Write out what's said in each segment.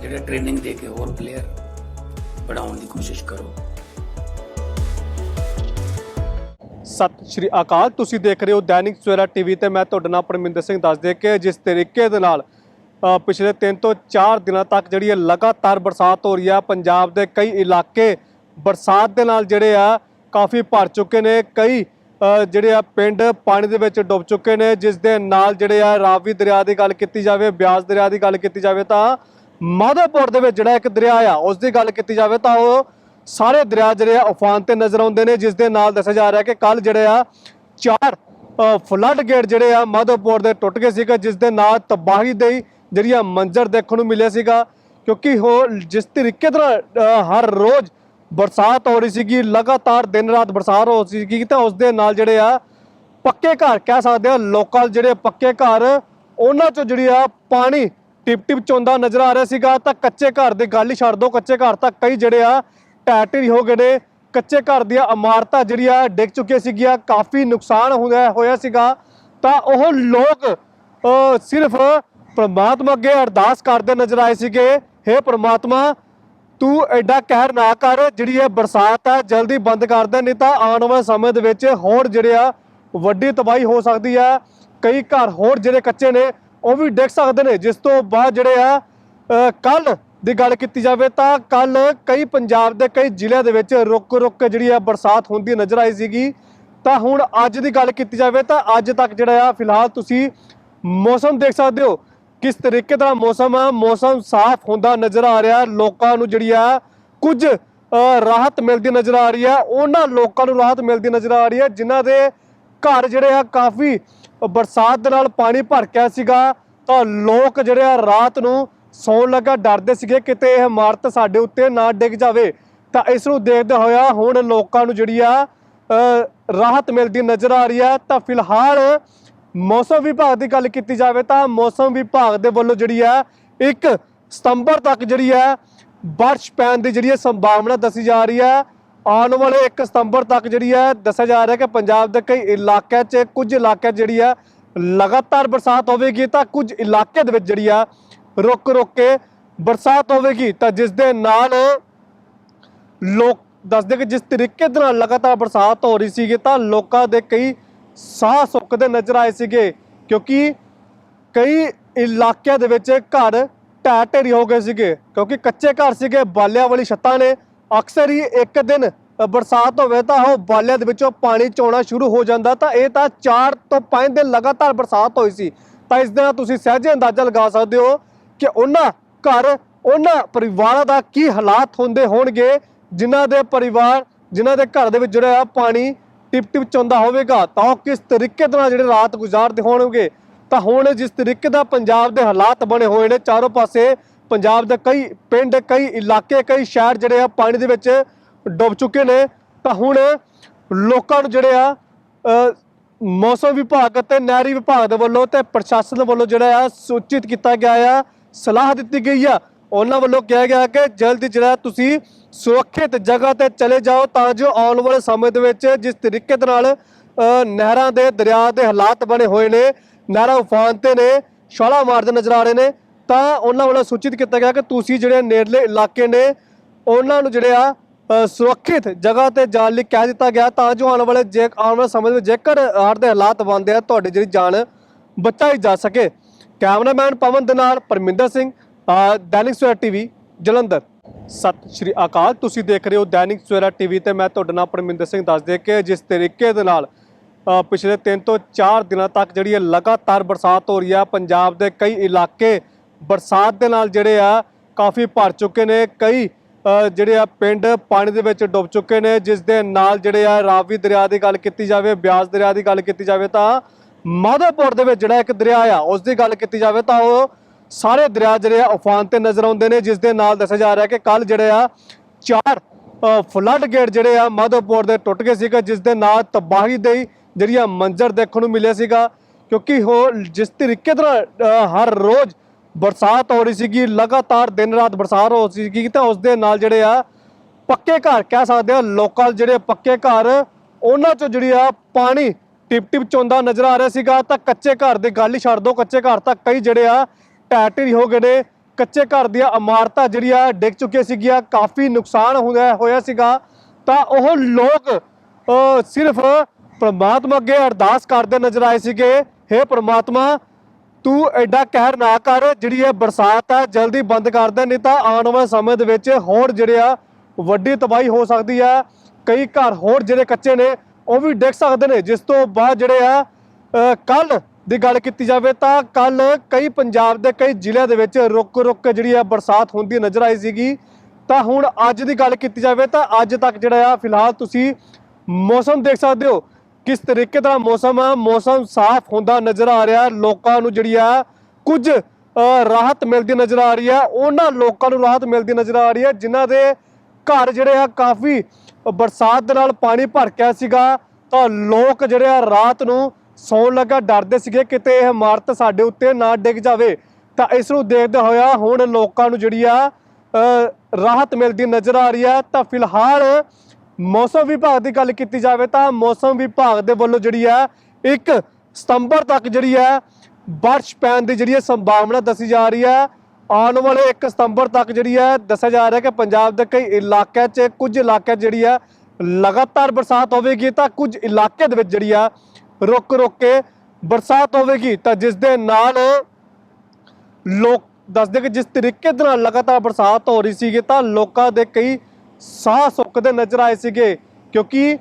ਜਿਹੜੇ ਟ੍ਰੇਨਿੰਗ ਦੇ ਕੇ ਹੋਰ ਪਲੇਅਰ ਬਣਾਉਣ ਦੀ ਕੋਸ਼ਿਸ਼ ਕਰੋ। ਸਤਿ ਸ਼੍ਰੀ ਅਕਾਲ, ਤੁਸੀਂ ਦੇਖ ਰਹੇ ਹੋ ਦੈਨਿਕ ਸਵੇਰਾ ਟੀਵੀ ਤੇ ਮੈਂ ਤੁਹਾਡੇ ਨਾਲ ਪਰਮਿੰਦਰ ਸਿੰਘ ਦੱਸ ਦੇ ਕਿ ਜਿਸ ਤਰੀਕੇ ਦੇ ਨਾਲ ਪਿਛਲੇ 3 ਤੋਂ 4 ਦਿਨਾਂ ਤੱਕ ਜਿਹੜੀ ਹੈ ਲਗਾਤਾਰ ਬਰਸਾਤ ਹੋ ਰਹੀ ਹੈ ਪੰਜਾਬ ਦੇ ਕਈ ਇਲਾਕੇ ਬਰਸਾਤ ਦੇ ਨਾਲ ਜਿਹੜੇ ਆ, ਕਾਫੀ ਭਰ ਚੁੱਕੇ ਨੇ, ਕਈ ਜਿਹੜੇ ਆ ਪਿੰਡ ਪਾਣੀ ਦੇ ਵਿੱਚ ਡੁੱਬ ਚੁੱਕੇ ਨੇ, ਜਿਸ ਦੇ ਨਾਲ ਜਿਹੜੇ ਆ ਰਾਵੀ ਦਰਿਆ ਦੀ ਗੱਲ ਕੀਤੀ ਜਾਵੇ, ਬਿਆਸ ਦਰਿਆ ਦੀ ਗੱਲ ਕੀਤੀ ਜਾਵੇ ਤਾਂ ਮਾਧੋਪੁਰ ਦੇ ਵਿੱਚ ਜਿਹੜਾ ਇੱਕ ਦਰਿਆ ਆ, ਉਸ ਦੀ ਗੱਲ ਕੀਤੀ ਜਾਵੇ ਤਾਂ ਉਹ ਸਾਰੇ ਦਰਿਆ ਜਿਹੜੇ ਆ, ਉਫਾਨ ਤੇ ਨਜ਼ਰ ਆਉਂਦੇ ਨੇ, ਜਿਸ ਦੇ ਨਾਲ ਦੱਸਿਆ ਜਾ ਰਿਹਾ ਕਿ ਕੱਲ ਜਿਹੜੇ ਆ, ਚਾਰ ਫਲੱਡ ਗੇਟ ਜਿਹੜੇ ਆ, ਮਾਧੋਪੁਰ ਦੇ ਟੁੱਟ ਗਏ ਸੀਗਾ, ਜਿਸ ਦੇ ਨਾਲ ਤਬਾਹੀ ਦੇ ਜਿਹੜੀ ਆ ਮੰਜ਼ਰ ਦੇਖਣ ਨੂੰ ਮਿਲਿਆ ਸੀਗਾ। ਕਿਉਂਕਿ ਉਹ ਜਿਸ ਤਰੀਕੇ ਨਾਲ ਹਰ ਰੋਜ਼ ਬਰਸਾਤ ਹੋ ਰਹੀ ਸੀਗੀ, ਲਗਾਤਾਰ ਦਿਨ ਰਾਤ ਬਰਸਾਤ ਹੋ ਰਹੀ ਸੀਗੀ, ਤਾਂ ਉਸ ਦੇ ਨਾਲ ਜਿਹੜੇ ਆ, ਪੱਕੇ ਘਰ ਕਹਿ ਸਕਦੇ ਆ ਲੋਕਲ ਜਿਹੜੇ ਪੱਕੇ ਘਰ, ਉਹਨਾਂ ਚੋਂ ਜਿਹੜੀ ਆ, ਪਾਣੀ ਟਿਪ ਟਿਪ ਚੋਂਦਾ ਨਜ਼ਰ ਆ ਰਿਹਾ ਸੀਗਾ, ਤਾਂ ਕੱਚੇ ਘਰ ਦੀ ਗੱਲ ਹੀ ਛੱਡ ਦਿਓ ਕੱਚੇ ਘਰ ਤਾਂ ਕਈ ਜਿਹੜੇ ਆ ਢਹਿ ਢੇਰੀ ਹੋ ਗਏ ਨੇ। ਕੱਚੇ ਘਰ ਦੀਆਂ ਇਮਾਰਤਾਂ ਜਿਹੜੀਆਂ ਡਿੱਗ ਚੁੱਕੀਆਂ ਸੀਗੀਆਂ, ਕਾਫੀ ਨੁਕਸਾਨ ਹੋਇਆ ਹੋਇਆ ਸੀਗਾ। ਤਾਂ ਉਹ ਲੋਕ ਸਿਰਫ ਪ੍ਰਮਾਤਮਾ ਅੱਗੇ ਅਰਦਾਸ ਕਰਦੇ ਨਜ਼ਰ ਆਏ ਸੀਗੇ हे ਪ੍ਰਮਾਤਮਾ, ਤੂੰ ਐਡਾ ਕਹਿਰ ਨਾ ਕਰ, ਜਿਹੜੀ ਇਹ ਬਰਸਾਤ ਆ, ਜਲਦੀ ਬੰਦ ਕਰ ਦੇ, ਨਹੀਂ ਤਾਂ ਆਉਣ ਵਾਲੇ ਸਮੇਂ ਦੇ ਵਿੱਚ ਹੋਰ ਜਿਹੜੇ ਆ, ਵੱਡੀ ਤਬਾਹੀ ਹੋ ਸਕਦੀ ਆ। ਕਈ ਘਰ ਹੋਰ ਜਿਹੜੇ ਕੱਚੇ ਨੇ ਉਹ ਵੀ ਡਿੱਗ ਸਕਦੇ ਨੇ, ਜਿਸ ਤੋਂ ਬਾਅਦ ਜਿਹੜੇ ਆ ਕੱਲ ਦੀ ਗੱਲ ਕੀਤੀ ਜਾਵੇ ਤਾਂ ਕੱਲ ਕਈ ਪੰਜਾਬ ਦੇ, ਕਈ ਜ਼ਿਲ੍ਹਿਆਂ ਦੇ ਵਿੱਚ ਰੁਕ ਰੁਕ ਕੇ ਜਿਹੜੀ ਆ ਬਰਸਾਤ ਹੁੰਦੀ ਨਜ਼ਰ ਆਈ ਸੀਗੀ। ਤਾਂ ਹੁਣ ਅੱਜ ਦੀ ਗੱਲ ਕੀਤੀ ਜਾਵੇ ਤਾਂ ਅੱਜ ਤੱਕ ਜਿਹੜਾ ਆ, ਫਿਲਹਾਲ ਤੁਸੀਂ ਮੌਸਮ ਦੇਖ ਸਕਦੇ ਹੋ, ਕਿਸ ਤਰੀਕੇ ਦਾ ਮੌਸਮ ਆ, ਮੌਸਮ ਸਾਫ਼ ਹੁੰਦਾ ਨਜ਼ਰ ਆ ਰਿਹਾ, ਲੋਕਾਂ ਨੂੰ ਜਿਹੜੀ ਆ ਕੁਝ ਰਾਹਤ ਮਿਲਦੀ ਨਜ਼ਰ ਆ ਰਹੀ ਆ। ਉਹਨਾਂ ਲੋਕਾਂ ਨੂੰ ਰਾਹਤ ਮਿਲਦੀ ਨਜ਼ਰ ਆ ਰਹੀ ਹੈ ਜਿਨ੍ਹਾਂ ਦੇ ਘਰ ਜਿਹੜੇ ਆ ਕਾਫੀ ਬਰਸਾਤ ਦੇ ਨਾਲ ਪਾਣੀ ਭਰ ਗਿਆ ਸੀਗਾ, ਤਾਂ ਲੋਕ ਜਿਹੜੇ ਆ ਰਾਤ ਨੂੰ ਸੌਣ ਲੱਗਾ, ਡਰਦੇ ਸੀਗੇ ਕਿਤੇ ਇਹ ਇਮਾਰਤ ਸਾਡੇ ਉੱਤੇ ਨਾ ਡਿੱਗ ਜਾਵੇ। ਤਾਂ ਇਸ ਨੂੰ ਦੇਖਦੇ ਹੋਇਆ ਹੁਣ ਲੋਕਾਂ ਨੂੰ ਜਿਹੜੀ ਆ ਰਾਹਤ ਮਿਲਦੀ ਨਜ਼ਰ ਆ ਰਹੀ ਆ। ਤਾਂ ਫਿਲਹਾਲ ਮੌਸਮ ਵਿਭਾਗ ਦੀ ਗੱਲ ਕੀਤੀ ਜਾਵੇ ਤਾਂ ਮੌਸਮ ਵਿਭਾਗ ਦੇ ਵੱਲੋਂ ਜਿਹੜੀ ਆ 1 ਸਤੰਬਰ ਤੱਕ ਜਿਹੜੀ ਆ, ਬਾਰਿਸ਼ ਪੈਣ ਦੀ ਜਿਹੜੀ ਆ ਸੰਭਾਵਨਾ ਦੱਸੀ ਜਾ ਰਹੀ ਹੈ ਆਉਣ ਵਾਲੇ 1 ਸਤੰਬਰ ਤੱਕ ਜਿਹੜੀ ਹੈ, ਦੱਸਿਆ ਜਾ ਰਿਹਾ ਕਿ ਪੰਜਾਬ ਦੇ ਕਈ ਇਲਾਕਿਆਂ 'ਚ, ਕੁਝ ਇਲਾਕਿਆਂ 'ਚ ਜਿਹੜੀ ਹੈ, ਲਗਾਤਾਰ ਬਰਸਾਤ ਹੋਵੇਗੀ ਤਾਂ ਕੁਝ ਇਲਾਕੇ ਦੇ ਵਿੱਚ ਜਿਹੜੀ ਆ ਰੁਕ ਰੁਕ ਕੇ ਬਰਸਾਤ ਹੋਵੇਗੀ। ਤਾਂ ਜਿਸ ਦੇ ਨਾਲ ਲੋਕ ਦੱਸਦੇ ਕਿ ਜਿਸ ਤਰੀਕੇ ਦੇ ਨਾਲ ਲਗਾਤਾਰ ਬਰਸਾਤ ਹੋ ਰਹੀ ਸੀਗੀ, ਤਾਂ ਲੋਕਾਂ ਦੇ ਕਈ ਸਾਹ ਸੁੱਕਦੇ ਨਜ਼ਰ ਆਏ ਸੀਗੇ, ਕਿਉਂਕਿ ਕਈ ਇਲਾਕਿਆਂ ਦੇ ਵਿੱਚ ਘਰ ਢਹਿ ਢੇਰੀ ਹੋ ਗਏ ਸੀਗੇ, ਕਿਉਂਕਿ ਕੱਚੇ ਘਰ ਸੀਗੇ, ਬਾਲਿਆਂ ਵਾਲੀ ਛੱਤਾਂ ਨੇ ਅਕਸਰ ਹੀ ਇੱਕ ਦਿਨ ਬਰਸਾਤ ਹੋਵੇ ਤਾਂ ਉਹ ਬਾਲਿਆਂ ਦੇ ਵਿੱਚੋਂ ਪਾਣੀ ਚੋਣਾ ਸ਼ੁਰੂ ਹੋ ਜਾਂਦਾ ਤਾਂ ਇਹ ਤਾਂ 4 ਤੋਂ 5 ਦਿਨ ਲਗਾਤਾਰ ਬਰਸਾਤ ਹੋਈ ਸੀ। ਤਾਂ ਇਸ ਦੇ ਨਾਲ ਤੁਸੀਂ ਸਹਿਜੇ ਅੰਦਾਜ਼ਾ ਲਗਾ ਸਕਦੇ ਹੋ ਕਿ ਉਹਨਾਂ ਘਰ, ਉਹਨਾਂ ਪਰਿਵਾਰਾਂ ਦਾ ਕੀ ਹਾਲਾਤ ਹੁੰਦੇ ਹੋਣਗੇ, ਜਿਨ੍ਹਾਂ ਦੇ ਪਰਿਵਾਰ, ਜਿਨ੍ਹਾਂ ਦੇ ਘਰ ਦੇ ਵਿੱਚ ਜਿਹੜਾ ਆ ਪਾਣੀ ਟਿਪ ਟਿਪ ਚੋਂਦਾ ਹੋਵੇਗਾ, ਤਾਂ ਉਹ ਕਿਸ ਤਰੀਕੇ ਦੇ ਨਾਲ ਜਿਹੜੇ ਰਾਤ ਗੁਜ਼ਾਰਦੇ ਹੋਣਗੇ? ਤਾਂ ਹੁਣ ਜਿਸ ਤਰੀਕੇ ਦਾ ਪੰਜਾਬ ਦੇ ਹਾਲਾਤ ਬਣੇ ਹੋਏ ਨੇ, ਚਾਰੋਂ ਪਾਸੇ ਪੰਜਾਬ ਦੇ ਕਈ ਪਿੰਡ, ਕਈ ਇਲਾਕੇ, ਕਈ ਸ਼ਹਿਰ ਜਿਹੜੇ ਆ ਪਾਣੀ ਦੇ ਵਿੱਚ ਡੁੱਬ ਚੁੱਕੇ ਨੇ। ਤਾਂ ਹੁਣ ਲੋਕਾਂ ਨੂੰ ਜਿਹੜੇ ਆ ਮੌਸਮ ਵਿਭਾਗ ਅਤੇ ਨਹਿਰੀ ਵਿਭਾਗ ਦੇ ਵੱਲੋਂ ਤੇ ਪ੍ਰਸ਼ਾਸਨ ਵੱਲੋਂ ਜਿਹੜਾ ਆ ਸੂਚਿਤ ਕੀਤਾ ਗਿਆ ਆ, ਸਲਾਹ ਦਿੱਤੀ ਗਈ ਆ। ਉਹਨਾਂ ਵੱਲੋਂ ਕਿਹਾ ਗਿਆ ਕਿ ਜਲਦ ਜਿਹੜਾ ਤੁਸੀਂ ਸੁਰੱਖਿਅਤ ਜਗ੍ਹਾ ਤੇ ਚਲੇ ਜਾਓ ਤਾਂ ਜੋ ਆਉਣ ਵਾਲੇ ਸਮੇਂ ਦੇ ਵਿੱਚ ਜਿਸ ਤਰੀਕੇ ਦੇ ਨਾਲ ਨਹਿਰਾਂ ਦੇ ਦਰਿਆ ਦੇ ਹਾਲਾਤ ਬਣੇ ਹੋਏ ਨੇ, ਨਹਿਰਾਂ ਉਫਾਨ ਤੇ ਨੇ, ਛਾਲਾ ਮਾਰਦੇ ਨਜ਼ਰ ਆ ਰਹੇ ਨੇ। ਤਾਂ ਉਹਨਾਂ ਵੱਲੋਂ ਸੂਚਿਤ ਕੀਤਾ ਗਿਆ ਕਿ ਤੁਸੀਂ ਜਿਹੜੇ ਨੇੜਲੇ ਇਲਾਕੇ ਨੇ, ਉਹਨਾਂ ਨੂੰ ਜਿਹੜੇ ਆ ਸੁਰੱਖਿਅਤ ਜਗ੍ਹਾ ਤੇ ਜਾਣ ਲਈ ਕਹਿ ਦਿੱਤਾ ਗਿਆ। ਤਾਂ ਜੋ ਆਉਣ ਵਾਲੇ ਜੇ ਆਉਣ ਵਾਲੇ ਸਮੇਂ ਵਿੱਚ ਜੇਕਰ ਹੜ੍ਹ ਦੇ ਹਾਲਾਤ ਬਣਦੇ ਆ, ਤੁਹਾਡੀ ਜਿਹੜੀ ਜਾਨ ਬਚਾਈ ਜਾ ਸਕੇ। ਕੈਮਰਾਮੈਨ ਪਵਨ ਦੇ ਨਾਲ ਪਰਮਿੰਦਰ ਸਿੰਘ ਦੈਨਿਕ ਸਵੇਰਾ ਟੀਵੀ, ਜਲੰਧਰ। ਸਤਿ ਸ਼੍ਰੀ ਅਕਾਲ। ਤੁਸੀਂ ਦੇਖ ਰਹੇ ਹੋ ਦੈਨਿਕ ਸਵੇਰਾ ਟੀਵੀ ਤੇ ਮੈਂ ਤੁਹਾਡਾ ਨਾਮ ਪਰਮਿੰਦਰ ਸਿੰਘ ਦੱਸ ਦੇ ਕਿ ਜਿਸ ਤਰੀਕੇ ਦੇ ਨਾਲ ਪਿਛਲੇ 3 ਤੋਂ 4 ਦਿਨਾਂ ਤੱਕ ਜਿਹੜੀ ਹੈ ਲਗਾਤਾਰ ਬਰਸਾਤ ਹੋ ਰਹੀ ਹੈ ਪੰਜਾਬ ਦੇ ਕਈ ਇਲਾਕੇ ਬਰਸਾਤ ਦੇ ਨਾਲ ਜਿਹੜੇ ਆ ਕਾਫੀ ਭਰ ਚੁੱਕੇ ਨੇ, ਕਈ ਜਿਹੜੇ ਆ ਪਿੰਡ ਪਾਣੀ ਦੇ ਵਿੱਚ ਡੁੱਬ ਚੁੱਕੇ ਨੇ, ਜਿਸ ਦੇ ਨਾਲ ਜਿਹੜੇ ਆ ਰਾਵੀ ਦਰਿਆ ਦੀ ਗੱਲ ਕੀਤੀ ਜਾਵੇ, ਬਿਆਸ ਦਰਿਆ ਦੀ ਗੱਲ ਕੀਤੀ ਜਾਵੇ ਤਾਂ ਮਾਧੋਪੁਰ ਦੇ ਵਿੱਚ ਜਿਹੜਾ ਇੱਕ ਦਰਿਆ ਆ, ਉਸ ਦੀ ਗੱਲ ਕੀਤੀ ਜਾਵੇ ਤਾਂ ਉਹ ਸਾਰੇ ਦਰਿਆ ਜਿਹੜੇ ਆ ਉਫਾਨ ਤੇ ਨਜ਼ਰ ਆਉਂਦੇ ਨੇ, ਜਿਸ ਦੇ ਨਾਲ ਦੱਸਿਆ ਜਾ ਰਿਹਾ ਕਿ ਕੱਲ ਜਿਹੜੇ ਆ ਚਾਰ ਫਲੱਡ ਗੇਟ ਜਿਹੜੇ ਆ ਮਾਧੋਪੁਰ ਦੇ ਟੁੱਟ ਗਏ ਸੀਗਾ, ਜਿਸ ਦੇ ਨਾਲ ਤਬਾਹੀ ਦੇ ਜਿਹੜੀ ਆ ਮੰਜ਼ਰ ਦੇਖਣ ਨੂੰ ਮਿਲਿਆ ਸੀਗਾ, ਕਿਉਂਕਿ ਉਹ ਜਿਸ ਤਰੀਕੇ ਨਾਲ ਹਰ ਰੋਜ਼ ਬਰਸਾਤ ਹੋ ਰਹੀ ਸੀਗੀ, ਲਗਾਤਾਰ ਦਿਨ ਰਾਤ ਬਰਸਾਤ ਹੋ ਰਹੀ ਸੀਗੀ ਤਾਂ ਉਸ ਦੇ ਨਾਲ ਜਿਹੜੇ ਆ ਪੱਕੇ ਘਰ ਕਹਿ ਸਕਦੇ ਆ, ਲੋਕਲ ਜਿਹੜੇ ਪੱਕੇ ਘਰ, ਉਹਨਾਂ ਚੋਂ ਜਿਹੜੀ ਆ ਪਾਣੀ ਟਿਪ ਟਿਪ ਚੋਂਦਾ ਨਜ਼ਰ ਆ ਰਿਹਾ ਸੀਗਾ। ਤਾਂ ਕੱਚੇ ਘਰ ਦੀ ਗੱਲ ਹੀ ਛੱਡ ਦਿਓ, ਕੱਚੇ ਘਰ ਤਾਂ ਕਈ ਜਿਹੜੇ ਆ ਢਹਿ ਢੇਰੀ ਹੋ ਗਏ ਨੇ। ਕੱਚੇ ਘਰ ਦੀਆਂ ਇਮਾਰਤਾਂ ਜਿਹੜੀਆਂ ਡਿੱਗ ਚੁੱਕੀਆਂ ਸੀਗੀਆਂ, ਕਾਫੀ ਨੁਕਸਾਨ ਹੋਇਆ ਹੋਇਆ ਸੀਗਾ। ਤਾਂ ਉਹ ਲੋਕ ਸਿਰਫ ਪ੍ਰਮਾਤਮਾ ਅੱਗੇ ਅਰਦਾਸ ਕਰਦੇ ਨਜ਼ਰ ਆਏ ਸੀਗੇ हे ਪ੍ਰਮਾਤਮਾ ਤੂੰ ਐਡਾ ਕਹਿਰ ਨਾ ਕਰ, ਜਿਹੜੀ ਇਹ ਬਰਸਾਤ ਆ, ਜਲਦੀ ਬੰਦ ਕਰ ਦੇ, ਨਹੀਂ ਤਾਂ ਆਉਣ ਵਾਲੇ ਸਮੇਂ ਦੇ ਵਿੱਚ ਹੋਰ ਜਿਹੜੇ ਆ, ਵੱਡੀ ਤਬਾਹੀ ਹੋ ਸਕਦੀ ਆ। ਕਈ ਘਰ ਹੋਰ ਜਿਹੜੇ ਕੱਚੇ ਨੇ, ਉਹ ਵੀ ਡਿੱਗ ਸਕਦੇ ਨੇ। ਜਿਸ ਤੋਂ ਬਾਅਦ ਜਿਹੜੇ ਆ ਕੱਲ ਦੀ ਗੱਲ ਕੀਤੀ ਜਾਵੇ ਤਾਂ ਕੱਲ ਕਈ ਪੰਜਾਬ ਦੇ, ਕਈ ਜ਼ਿਲ੍ਹਿਆਂ ਦੇ ਵਿੱਚ ਰੁਕ ਰੁਕ ਕੇ ਜਿਹੜੀ ਆ ਬਰਸਾਤ ਹੁੰਦੀ ਨਜ਼ਰ ਆਈ ਸੀਗੀ। ਤਾਂ ਹੁਣ ਅੱਜ ਦੀ ਗੱਲ ਕੀਤੀ ਜਾਵੇ ਤਾਂ ਅੱਜ ਤੱਕ ਜਿਹੜਾ ਆ, ਫਿਲਹਾਲ ਤੁਸੀਂ ਮੌਸਮ ਦੇਖ ਸਕਦੇ ਹੋ। ਕਿਸ ਤਰੀਕੇ ਦਾ ਮੌਸਮ ਆ? ਮੌਸਮ ਸਾਫ਼ ਹੁੰਦਾ ਨਜ਼ਰ ਆ ਰਿਹਾ। ਲੋਕਾਂ ਨੂੰ ਜਿਹੜੀ ਆ, ਕੁਝ ਰਾਹਤ ਮਿਲਦੀ ਨਜ਼ਰ ਆ ਰਹੀ ਆ। ਉਹਨਾਂ ਲੋਕਾਂ ਨੂੰ ਰਾਹਤ ਮਿਲਦੀ ਨਜ਼ਰ ਆ ਰਹੀ ਹੈ ਜਿਨ੍ਹਾਂ ਦੇ ਘਰ ਜਿਹੜੇ ਆ, ਕਾਫੀ ਬਰਸਾਤ ਦੇ ਨਾਲ ਪਾਣੀ ਭਰ ਗਿਆ ਸੀਗਾ। ਤਾਂ ਲੋਕ ਜਿਹੜੇ ਆ, ਰਾਤ ਨੂੰ ਸੌਣ ਲੱਗਾ, ਡਰਦੇ ਸੀਗੇ ਕਿਤੇ ਇਹ ਇਮਾਰਤ ਸਾਡੇ ਉੱਤੇ ਨਾ ਡਿੱਗ ਜਾਵੇ। ਤਾਂ ਇਸ ਨੂੰ ਦੇਖਦੇ ਹੋਇਆ ਹੁਣ ਲੋਕਾਂ ਨੂੰ ਜਿਹੜੀ ਆ ਰਾਹਤ ਮਿਲਦੀ ਨਜ਼ਰ ਆ ਰਹੀ ਹੈ ਤਾਂ ਫਿਲਹਾਲ ਮੌਸਮ ਵਿਭਾਗ ਦੀ ਗੱਲ ਕੀਤੀ ਜਾਵੇ ਤਾਂ ਮੌਸਮ ਵਿਭਾਗ ਦੇ ਵੱਲੋਂ ਜਿਹੜੀ ਹੈ 1 ਸਤੰਬਰ ਤੱਕ ਜਿਹੜੀ ਹੈ, ਬਾਰਿਸ਼ ਪੈਣ ਦੀ ਜਿਹੜੀ ਹੈ ਸੰਭਾਵਨਾ ਦੱਸੀ ਜਾ ਰਹੀ ਹੈ। ਆਉਣ ਵਾਲੇ 1 ਸਤੰਬਰ ਤੱਕ ਜਿਹੜੀ ਹੈ, ਦੱਸਿਆ ਜਾ ਰਿਹਾ ਕਿ ਪੰਜਾਬ ਦੇ ਕਈ ਇਲਾਕਿਆਂ 'ਚ, ਕੁਝ ਇਲਾਕਿਆਂ 'ਚ ਜਿਹੜੀ ਹੈ, ਲਗਾਤਾਰ ਬਰਸਾਤ ਹੋਵੇਗੀ ਤਾਂ ਕੁਝ ਇਲਾਕੇ ਦੇ ਵਿੱਚ ਜਿਹੜੀ ਆ ਰੁਕ ਰੁਕ ਕੇ ਬਰਸਾਤ ਹੋਵੇਗੀ। ਤਾਂ ਜਿਸ ਦੇ ਨਾਲ ਲੋਕ ਦੱਸਦੇ ਕਿ ਜਿਸ ਤਰੀਕੇ ਦੇ ਨਾਲ ਲਗਾਤਾਰ ਬਰਸਾਤ ਹੋ ਰਹੀ ਸੀਗੀ ਤਾਂ ਲੋਕਾਂ ਦੇ ਕਈ ਸਾਹ ਸੁੱਕਦੇ ਨਜ਼ਰ ਆਏ ਸੀਗੇ, ਕਿਉਂਕਿ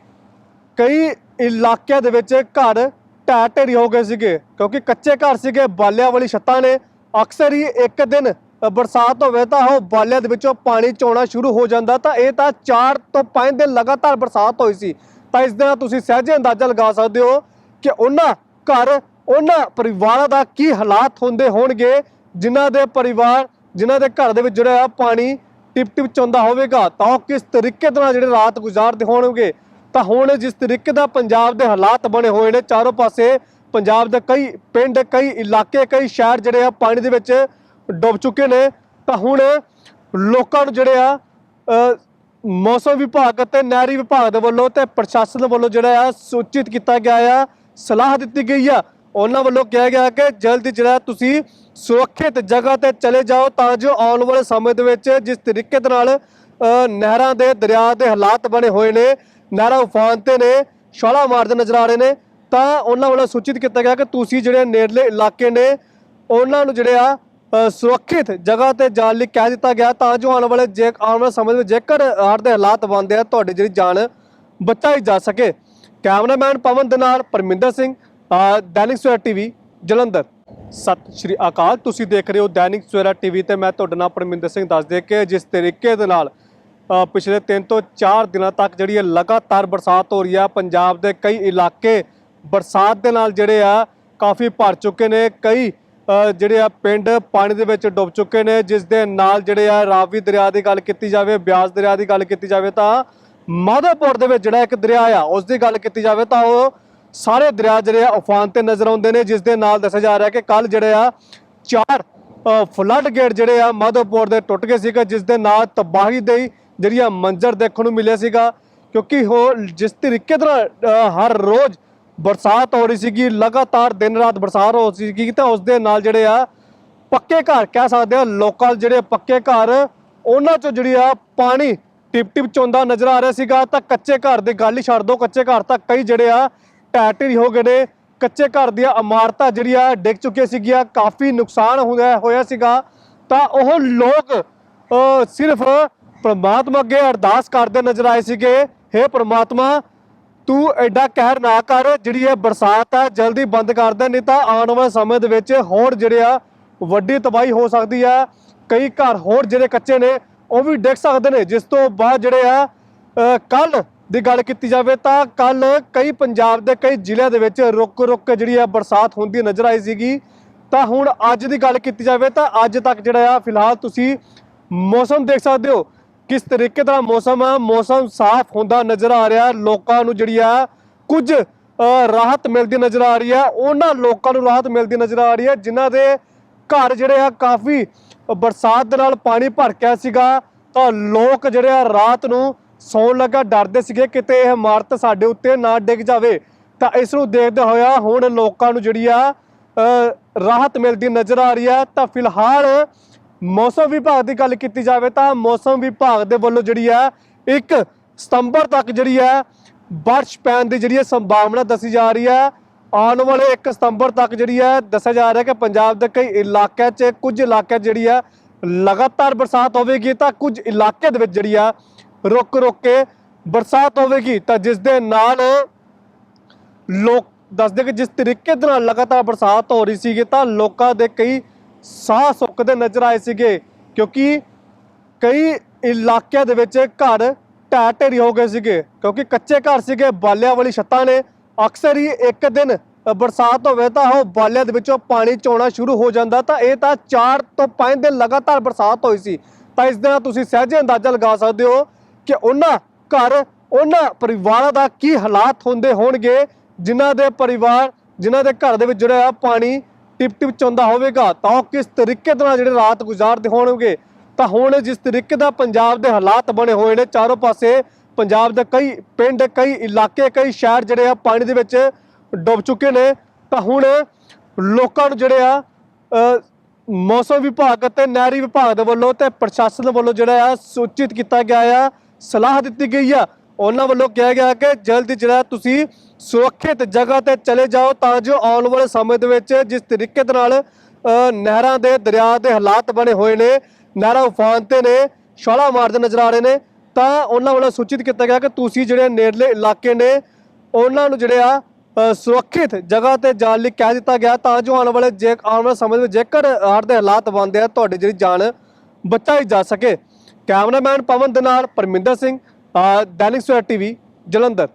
ਕਈ ਇਲਾਕਿਆਂ ਦੇ ਵਿੱਚ ਘਰ ਢਹਿ ਢੇਰੀ ਹੋ ਗਏ ਸੀਗੇ, ਕਿਉਂਕਿ ਕੱਚੇ ਘਰ ਸੀਗੇ, ਬਾਲਿਆਂ ਵਾਲੀ ਛੱਤਾਂ ਨੇ। ਅਕਸਰ ਹੀ ਇੱਕ ਦਿਨ ਬਰਸਾਤ ਹੋਵੇ ਤਾਂ ਉਹ ਬਾਲਿਆਂ ਦੇ ਵਿੱਚੋਂ ਪਾਣੀ ਚੋਣਾ ਸ਼ੁਰੂ ਹੋ ਜਾਂਦਾ, ਤਾਂ ਇਹ ਤਾਂ 4 ਤੋਂ 5 ਦਿਨ ਲਗਾਤਾਰ ਬਰਸਾਤ ਹੋਈ ਸੀ। ਤਾਂ ਇਸ ਦੇ ਨਾਲ ਤੁਸੀਂ ਸਹਿਜੇ ਅੰਦਾਜ਼ਾ ਲਗਾ ਸਕਦੇ ਹੋ ਕਿ ਉਹਨਾਂ ਘਰ, ਉਹਨਾਂ ਪਰਿਵਾਰਾਂ ਦਾ ਕੀ ਹਾਲਾਤ ਹੁੰਦੇ ਹੋਣਗੇ, ਜਿਨ੍ਹਾਂ ਦੇ ਪਰਿਵਾਰ, ਜਿਨ੍ਹਾਂ ਦੇ ਘਰ ਦੇ ਵਿੱਚ ਜਿਹੜਾ ਆ ਪਾਣੀ ਟਿਪ ਟਿਪ ਚੋਂਦਾ ਹੋਵੇਗਾ, ਤਾਂ ਉਹ ਕਿਸ ਤਰੀਕੇ ਦੇ ਨਾਲ ਜਿਹੜੇ ਰਾਤ ਗੁਜ਼ਾਰਦੇ ਹੋਣਗੇ? ਤਾਂ ਹੁਣ ਜਿਸ ਤਰੀਕੇ ਦਾ ਪੰਜਾਬ ਦੇ ਹਾਲਾਤ ਬਣੇ ਹੋਏ ਨੇ, ਚਾਰੋਂ ਪਾਸੇ ਪੰਜਾਬ ਦੇ ਕਈ ਪਿੰਡ, ਕਈ ਇਲਾਕੇ, ਕਈ ਸ਼ਹਿਰ ਜਿਹੜੇ ਆ, ਪਾਣੀ ਦੇ ਵਿੱਚ ਡੁੱਬ ਚੁੱਕੇ ਨੇ। ਤਾਂ ਹੁਣ ਲੋਕਾਂ ਨੂੰ ਜਿਹੜੇ ਆ ਮੌਸਮ ਵਿਭਾਗ ਅਤੇ ਨਹਿਰੀ ਵਿਭਾਗ ਦੇ ਵੱਲੋਂ ਤੇ ਪ੍ਰਸ਼ਾਸਨ ਵੱਲੋਂ ਜਿਹੜਾ ਆ, ਸੂਚਿਤ ਕੀਤਾ ਗਿਆ ਆ, ਸਲਾਹ ਦਿੱਤੀ ਗਈ ਆ। ਉਹਨਾਂ ਵੱਲੋਂ ਕਿਹਾ ਗਿਆ ਕਿ ਜਲਦ ਜਿਹੜਾ ਤੁਸੀਂ ਸੁਰੱਖਿਅਤ ਜਗ੍ਹਾ ਤੇ ਚਲੇ ਜਾਓ ਤਾਂ ਜੋ ਆਉਣ ਵਾਲੇ ਸਮੇਂ ਦੇ ਵਿੱਚ ਜਿਸ ਤਰੀਕੇ ਦੇ ਨਾਲ ਨਹਿਰਾਂ ਦੇ ਦਰਿਆ ਦੇ ਹਾਲਾਤ ਬਣੇ ਹੋਏ ਨੇ, ਨਹਿਰਾਂ ਉਫਾਨ ਤੇ ਨੇ, ਛਾਲਾ ਮਾਰਦੇ ਨਜ਼ਰ ਆ ਰਹੇ ਨੇ, ਤਾਂ ਉਹਨਾਂ ਵੱਲੋਂ ਸੂਚਿਤ ਕੀਤਾ ਗਿਆ ਕਿ ਤੁਸੀਂ ਜਿਹੜੇ ਨੇੜਲੇ ਇਲਾਕੇ ਨੇ, ਉਹਨਾਂ ਨੂੰ ਜਿਹੜੇ ਆ ਸੁਰੱਖਿਅਤ ਜਗ੍ਹਾ ਤੇ ਜਾਣ ਲਈ ਕਹਿ ਦਿੱਤਾ ਗਿਆ ਤਾਂ ਜੋ ਆਉਣ ਵਾਲੇ ਜੇ, ਆਉਣ ਵਾਲੇ ਸਮੇਂ ਵਿੱਚ ਜੇਕਰ ਹੜ੍ਹ ਦੇ ਹਾਲਾਤ ਬਣਦੇ ਆ, ਤੁਹਾਡੀ ਜਿਹੜੀ ਜਾਨ ਬਚਾਈ ਜਾ ਸਕੇ। ਕੈਮਰਾਮੈਨ ਪਵਨ ਦੇ ਨਾਲ ਪਰਮਿੰਦਰ ਸਿੰਘ ਦੈਨਿਕ ਸਵੇਰਾ ਟੀਵੀ, ਜਲੰਧਰ। ਸਤਿ ਸ਼੍ਰੀ ਅਕਾਲ। ਤੁਸੀਂ ਦੇਖ ਰਹੇ ਹੋ ਦੈਨਿਕ ਸਵੇਰਾ ਟੀਵੀ ਤੇ ਮੈਂ ਤੁਹਾਡਾ ਨਾਮ ਪਰਮਿੰਦਰ ਸਿੰਘ ਦੱਸ ਦੇ ਕਿ ਜਿਸ ਤਰੀਕੇ ਦੇ ਨਾਲ ਪਿਛਲੇ 3 ਤੋਂ 4 ਦਿਨਾਂ ਤੱਕ ਜਿਹੜੀ ਹੈ ਲਗਾਤਾਰ ਬਰਸਾਤ ਹੋ ਰਹੀ ਆ, ਪੰਜਾਬ ਦੇ ਕਈ ਇਲਾਕੇ ਬਰਸਾਤ ਦੇ ਨਾਲ ਜਿਹੜੇ ਆ, ਕਾਫੀ ਭਰ ਚੁੱਕੇ ਨੇ। ਕਈ ਜਿਹੜੇ ਆ ਪਿੰਡ ਪਾਣੀ ਦੇ ਵਿੱਚ ਡੁੱਬ ਚੁੱਕੇ ਨੇ, ਜਿਸ ਦੇ ਨਾਲ ਜਿਹੜੇ ਆ ਰਾਵੀ ਦਰਿਆ ਦੀ ਗੱਲ ਕੀਤੀ ਜਾਵੇ, ਬਿਆਸ ਦਰਿਆ ਦੀ ਗੱਲ ਕੀਤੀ ਜਾਵੇ ਤਾਂ ਮਾਧੋਪੁਰ ਦੇ ਵਿੱਚ ਜਿਹੜਾ ਇੱਕ ਦਰਿਆ ਆ, ਉਸ ਦੀ ਗੱਲ ਕੀਤੀ ਜਾਵੇ ਤਾਂ ਉਹ ਸਾਰੇ ਦਰਿਆ ਜਿਹੜੇ ਆ, ਉਫਾਨ ਤੇ ਨਜ਼ਰ ਆਉਂਦੇ ਨੇ, ਜਿਸ ਦੇ ਨਾਲ ਦੱਸਿਆ ਜਾ ਰਿਹਾ ਕਿ ਕੱਲ ਜਿਹੜੇ ਆ, ਚਾਰ ਫਲੱਡ ਗੇਟ ਜਿਹੜੇ ਆ, ਮਾਧੋਪੁਰ ਦੇ ਟੁੱਟ ਗਏ ਸੀਗੇ, ਜਿਸ ਦੇ ਨਾਲ ਤਬਾਹੀ ਦੇ ਜਿਹੜੀ ਆ ਮੰਜ਼ਰ ਦੇਖਣ ਨੂੰ ਮਿਲਿਆ ਸੀਗਾ। ਕਿਉਂਕਿ ਉਹ ਜਿਸ ਤਰੀਕੇ ਨਾਲ ਹਰ ਰੋਜ਼ ਬਰਸਾਤ ਹੋ ਰਹੀ ਸੀਗੀ, ਲਗਾਤਾਰ ਦਿਨ ਰਾਤ ਬਰਸਾਤ ਹੋ ਰਹੀ ਸੀਗੀ, ਤਾਂ ਉਸ ਦੇ ਨਾਲ ਜਿਹੜੇ ਆ, ਪੱਕੇ ਘਰ ਕਹਿ ਸਕਦੇ ਆ ਲੋਕਲ ਜਿਹੜੇ ਪੱਕੇ ਘਰ, ਉਹਨਾਂ ਚੋਂ ਜਿਹੜੀ ਆ, ਪਾਣੀ ਟਿਪ ਟਿਪ ਚੋਂਦਾ ਨਜ਼ਰ ਆ ਰਿਹਾ ਸੀਗਾ। ਤਾਂ ਕੱਚੇ ਘਰ ਦੀ ਗੱਲ ਹੀ ਛੱਡ ਦੋ, ਕੱਚੇ ਘਰ ਤਾਂ ਕਈ ਜਿਹੜੇ ਆ ਢਹਿ ਢੇਰੀ ਹੋ ਗਏ ਨੇ। ਕੱਚੇ ਘਰ ਦੀਆਂ ਇਮਾਰਤਾਂ ਜਿਹੜੀਆਂ ਡਿੱਗ ਚੁੱਕੀਆਂ ਸੀਗੀਆਂ ਕਾਫੀ ਨੁਕਸਾਨ ਹੋਇਆ ਹੋਇਆ ਸੀਗਾ। ਤਾਂ ਉਹ ਲੋਕ ਅਹ, ਸਿਰਫ ਪ੍ਰਮਾਤਮਾ ਅੱਗੇ ਅਰਦਾਸ ਕਰਦੇ ਨਜ਼ਰ ਆਏ ਸੀਗੇ। हे ਪ੍ਰਮਾਤਮਾ ਤੂੰ ਐਡਾ ਕਹਿਰ ਨਾ ਕਰ ਜਿਹੜੀ ਇਹ ਬਰਸਾਤ ਆ ਜਲਦੀ ਬੰਦ ਕਰ ਦੇ ਨਹੀਂ ਤਾਂ ਆਉਣ ਵਾਲੇ ਸਮੇਂ ਦੇ ਵਿੱਚ ਹੋਰ ਜਿਹੜੇ ਆ ਵੱਡੀ ਤਬਾਹੀ ਹੋ ਸਕਦੀ ਆ। ਕਈ ਘਰ ਹੋਰ ਜਿਹੜੇ ਕੱਚੇ ਨੇ ਉਹ ਵੀ ਡਿੱਗ ਸਕਦੇ ਨੇ ਜਿਸ ਤੋਂ ਬਾਅਦ ਜਿਹੜੇ ਆ ਕੱਲ ਦੀ ਗੱਲ ਕੀਤੀ ਜਾਵੇ ਤਾਂ ਕੱਲ ਕਈ ਪੰਜਾਬ ਦੇ ਕਈ ਜ਼ਿਲ੍ਹਿਆਂ ਦੇ ਵਿੱਚ ਰੁਕ ਰੁਕ ਕੇ ਜਿਹੜੀ ਆ ਬਰਸਾਤ ਹੁੰਦੀ ਨਜ਼ਰ ਆਈ ਸੀਗੀ। ਤਾਂ ਹੁਣ ਅੱਜ ਦੀ ਗੱਲ ਕੀਤੀ ਜਾਵੇ ਤਾਂ ਅੱਜ ਤੱਕ ਜਿਹੜਾ ਆ ਫਿਲਹਾਲ ਤੁਸੀਂ ਮੌਸਮ ਦੇਖ ਸਕਦੇ ਹੋ। ਕਿਸ ਤਰੀਕੇ ਦਾ ਮੌਸਮ ਆ, ਮੌਸਮ ਸਾਫ਼ ਹੁੰਦਾ ਨਜ਼ਰ ਆ ਰਿਹਾ, ਲੋਕਾਂ ਨੂੰ ਜਿਹੜੀ ਆ ਕੁਝ ਰਾਹਤ ਮਿਲਦੀ ਨਜ਼ਰ ਆ ਰਹੀ ਆ। ਉਹਨਾਂ ਲੋਕਾਂ ਨੂੰ ਰਾਹਤ ਮਿਲਦੀ ਨਜ਼ਰ ਆ ਰਹੀ ਹੈ ਜਿਨ੍ਹਾਂ ਦੇ ਘਰ ਜਿਹੜੇ ਆ ਕਾਫੀ ਬਰਸਾਤ ਦੇ ਨਾਲ ਪਾਣੀ ਭਰ ਗਿਆ ਸੀਗਾ। ਤਾਂ ਲੋਕ ਜਿਹੜੇ ਆ ਰਾਤ ਨੂੰ ਸੌਣ ਲੱਗਾ, ਡਰਦੇ ਸੀਗੇ ਕਿਤੇ ਇਹ ਇਮਾਰਤ ਸਾਡੇ ਉੱਤੇ ਨਾ ਡਿੱਗ ਜਾਵੇ। ਤਾਂ ਇਸ ਨੂੰ ਦੇਖਦੇ ਹੋਇਆ ਹੁਣ ਲੋਕਾਂ ਨੂੰ ਜਿਹੜੀ ਆ ਰਾਹਤ ਮਿਲਦੀ ਨਜ਼ਰ ਆ ਰਹੀ ਆ। ਤਾਂ ਫਿਲਹਾਲ ਮੌਸਮ ਵਿਭਾਗ ਦੀ ਗੱਲ ਕੀਤੀ ਜਾਵੇ ਤਾਂ ਮੌਸਮ ਵਿਭਾਗ ਦੇ ਵੱਲੋਂ ਜਿਹੜੀ ਆ 1 ਸਤੰਬਰ ਤੱਕ ਜਿਹੜੀ ਆ, ਬਾਰਿਸ਼ ਪੈਣ ਦੀ ਜਿਹੜੀ ਆ ਸੰਭਾਵਨਾ ਦੱਸੀ ਜਾ ਰਹੀ ਹੈ ਆਉਣ ਵਾਲੇ 1 ਸਤੰਬਰ ਤੱਕ ਜਿਹੜੀ ਹੈ ਦੱਸਿਆ ਜਾ ਰਿਹਾ ਕਿ ਪੰਜਾਬ ਦੇ ਕਈ ਇਲਾਕਿਆਂ 'ਚ, ਕੁਝ ਇਲਾਕਿਆਂ 'ਚ ਜਿਹੜੀ ਆ, ਲਗਾਤਾਰ ਬਰਸਾਤ ਹੋਵੇਗੀ। ਤਾਂ ਕੁਝ ਇਲਾਕਿਆਂ ਦੇ ਵਿੱਚ ਜਿਹੜੀ ਆ ਰੁਕ ਰੁਕ ਕੇ ਬਰਸਾਤ ਹੋਵੇਗੀ, ਤਾਂ ਜਿਸ ਦੇ ਨਾਲ ਲੋਕ ਦੱਸਦੇ ਕਿ ਜਿਸ ਤਰੀਕੇ ਦੇ ਨਾਲ ਲਗਾਤਾਰ ਬਰਸਾਤ ਹੋ ਰਹੀ ਸੀਗੀ, ਤਾਂ ਲੋਕਾਂ ਦੇ ਕਈ ਸਾਹ ਸੁੱਕਦੇ ਨਜ਼ਰ ਆਏ ਸੀਗੇ, ਕਿਉਂਕਿ ਕਈ ਇਲਾਕਿਆਂ ਦੇ ਵਿੱਚ ਘਰ ਢਹਿ ਢੇਰੀ ਹੋ ਗਏ ਸੀਗੇ, ਕਿਉਂਕਿ ਕੱਚੇ ਘਰ ਸੀਗੇ, ਬਾਲਿਆਂ ਵਾਲੀ ਛੱਤਾਂ ਨੇ। ਅਕਸਰ ਹੀ ਇੱਕ ਦਿਨ ਬਰਸਾਤ ਹੋਵੇ, ਤਾਂ ਉਹ ਬਾਲਿਆਂ ਦੇ ਵਿੱਚੋਂ ਪਾਣੀ ਚੋਣਾ ਸ਼ੁਰੂ ਹੋ ਜਾਂਦਾ, ਤਾਂ ਇਹ ਤਾਂ 4 ਤੋਂ 5 ਦਿਨ ਲਗਾਤਾਰ ਬਰਸਾਤ ਹੋਈ ਸੀ। ਤਾਂ ਇਸ ਦੇ ਨਾਲ ਤੁਸੀਂ ਸਹਿਜੇ ਅੰਦਾਜ਼ਾ ਲਗਾ ਸਕਦੇ ਹੋ ਕਿ ਉਹਨਾਂ ਘਰ, ਉਹਨਾਂ ਪਰਿਵਾਰਾਂ ਦਾ ਕੀ ਹਾਲਾਤ ਹੁੰਦੇ ਹੋਣਗੇ, ਜਿਨ੍ਹਾਂ ਦੇ ਪਰਿਵਾਰ, ਜਿਨ੍ਹਾਂ ਦੇ ਘਰ ਦੇ ਵਿੱਚ ਜਿਹੜਾ ਆ ਪਾਣੀ ਟਿਪ ਟਿਪ ਚੋਂਦਾ ਹੋਵੇਗਾ, ਤਾਂ ਉਹ ਕਿਸ ਤਰੀਕੇ ਦੇ ਨਾਲ ਜਿਹੜੇ ਰਾਤ ਗੁਜ਼ਾਰਦੇ ਹੋਣਗੇ? ਤਾਂ ਹੁਣ ਜਿਸ ਤਰੀਕੇ ਦਾ ਪੰਜਾਬ ਦੇ ਹਾਲਾਤ ਬਣੇ ਹੋਏ ਨੇ, ਚਾਰੋਂ ਪਾਸੇ ਪੰਜਾਬ ਦੇ ਕਈ ਪਿੰਡ, ਕਈ ਇਲਾਕੇ, ਕਈ ਸ਼ਹਿਰ ਜਿਹੜੇ ਆ ਪਾਣੀ ਦੇ ਵਿੱਚ ਡੁੱਬ ਚੁੱਕੇ ਨੇ। ਤਾਂ ਹੁਣ ਲੋਕਾਂ ਨੂੰ ਜਿਹੜੇ ਆ ਮੌਸਮ ਵਿਭਾਗ ਅਤੇ ਨਹਿਰੀ ਵਿਭਾਗ ਦੇ ਵੱਲੋਂ ਤੇ ਪ੍ਰਸ਼ਾਸਨ ਦੇ ਵੱਲੋਂ ਜਿਹੜਾ ਆ ਸੂਚਿਤ ਕੀਤਾ ਗਿਆ ਆ ਸਲਾਹ ਦਿੱਤੀ ਗਈ ਆ। ਉਹਨਾਂ ਵੱਲੋਂ ਕਿਹਾ ਗਿਆ ਕਿ ਜਲਦ ਜਿਹੜਾ ਤੁਸੀਂ ਸੁਰੱਖਿਅਤ ਜਗ੍ਹਾ ਤੇ ਚਲੇ ਜਾਓ ਤਾਂ ਜੋ ਆਉਣ ਵਾਲੇ ਸਮੇਂ ਦੇ ਵਿੱਚ ਜਿਸ ਤਰੀਕੇ ਦੇ ਨਾਲ ਨਹਿਰਾਂ ਦੇ ਦਰਿਆ ਦੇ ਹਾਲਾਤ ਬਣੇ ਹੋਏ ਨੇ, ਨਹਿਰਾਂ ਉਫਾਨ ਤੇ ਨੇ, ਛਾਲਾ ਮਾਰਦੇ ਨਜ਼ਰ ਆ ਰਹੇ ਨੇ, ਤਾਂ ਉਹਨਾਂ ਵੱਲੋਂ ਸੂਚਿਤ ਕੀਤਾ ਗਿਆ ਕਿ ਤੁਸੀਂ ਜਿਹੜੇ ਨੇੜਲੇ ਇਲਾਕੇ ਨੇ, ਉਹਨਾਂ ਨੂੰ ਜਿਹੜੇ ਆ ਸੁਰੱਖਿਅਤ ਜਗ੍ਹਾ ਤੇ ਜਾਣ ਲਈ ਕਹਿ ਦਿੱਤਾ ਗਿਆ ਤਾਂ ਜੋ ਆਉਣ ਵਾਲੇ ਜੇ, ਆਉਣ ਵਾਲੇ ਸਮੇਂ ਵਿੱਚ ਜੇਕਰ ਹੜ੍ਹ ਦੇ ਹਾਲਾਤ ਬਣਦੇ ਆ, ਤੁਹਾਡੀ ਜਿਹੜੀ ਜਾਨ ਬਚਾਈ ਜਾ ਸਕੇ। ਕੈਮਰਾਮੈਨ ਪਵਨ ਦੇ ਨਾਲ ਪਰਮਿੰਦਰ ਸਿੰਘ ਅ, ਦੈਨਿਕ ਸਵੇਰਾ ਟੀਵੀ ਜਲੰਧਰ।